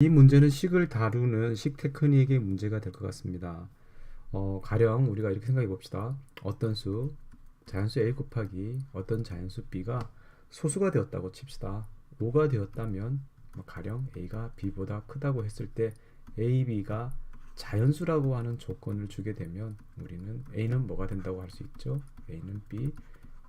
이 문제는 식을 다루는 식 테크닉의 문제가 될 것 같습니다. 어, 가령 우리가 이렇게 생각해 봅시다. 어떤 수, 자연수 a 곱하기 어떤 자연수 b가 소수가 되었다고 칩시다. 5가 되었다면 뭐 가령 a가 b보다 크다고 했을 때 a, b가 자연수라고 하는 조건을 주게 되면 우리는 a는 뭐가 된다고 할 수 있죠? a는 b,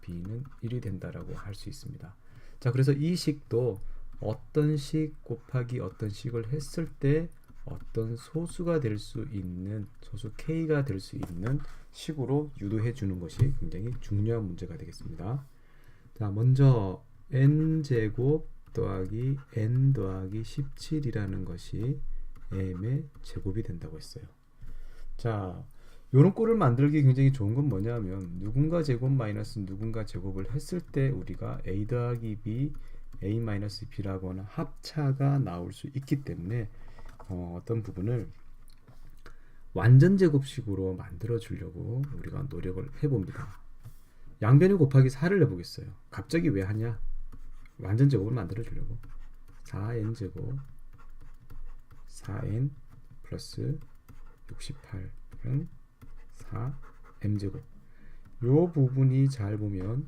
b는 1이 된다라고 할 수 있습니다. 자, 그래서 이 식도 어떤 식 곱하기 어떤 식을 했을 때 어떤 소수가 될 수 있는 소수 k가 될 수 있는 식으로 유도해 주는 것이 굉장히 중요한 문제가 되겠습니다. 자, 먼저 n 제곱 더하기 n 더하기 17이라는 것이 m의 제곱이 된다고 했어요. 자, 요런 꼴을 만들기 굉장히 좋은 건 뭐냐면 누군가 제곱 마이너스 누군가 제곱을 했을 때 우리가 a 더하기 b a-b라고 하는 합차가 나올 수 있기 때문에 어, 떤 부분을 완전 제곱식으로 만들어 주려고 우리가 노력을 해봅니다. 양변이 곱하기 4를 해보겠어요. 갑자기 왜 하냐? 완전 제곱을 만들어 주려고 4n 제곱 4n 플러스 68은 4m 제곱 요 부분이 잘 보면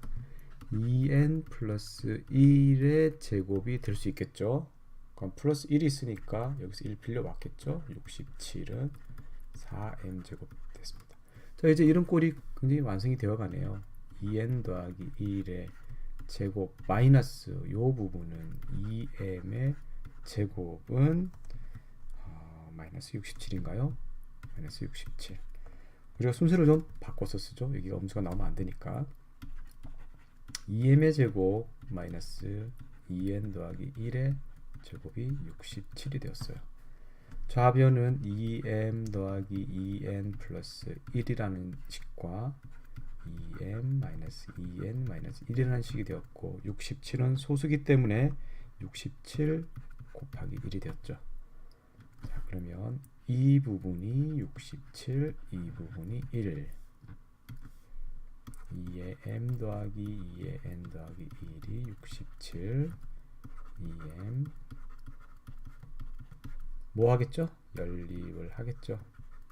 2n 플러스 1의 제곱이 될 수 있겠죠. 그럼 플러스 1이 있으니까 여기서 1 빌려 왔겠죠. 67은 4m 제곱 됐습니다. 자 이제 이런 꼴이 굉장히 완성이 되어 가네요. 2n 더하기 1의 제곱 마이너스 요 부분은 2m의 제곱은 어, 마이너스 67인가요? 마이너스 67 우리가 순서를 좀 바꿔서 쓰죠. 여기가 음수가 나오면 안 되니까 2m의 제곱 마이너스 2n 더하기 1의 제곱이 67이 되었어요. 좌변은 2m 더하기 2n 플러스 1이라는 식과 2m 마이너스 2n 마이너스 1이라는 식이 되었고 67은 소수기 때문에 67 곱하기 1이 되었죠. 자 그러면 이 부분이 67, 이 부분이 1 2의 m 더하기 2의 n 더하기 1이 67 2m 뭐 하겠죠? 연립을 하겠죠.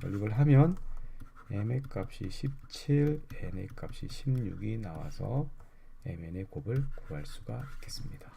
연립을 하면 m의 값이 17, n의 값이 16이 나와서 mn의 곱을 구할 수가 있겠습니다.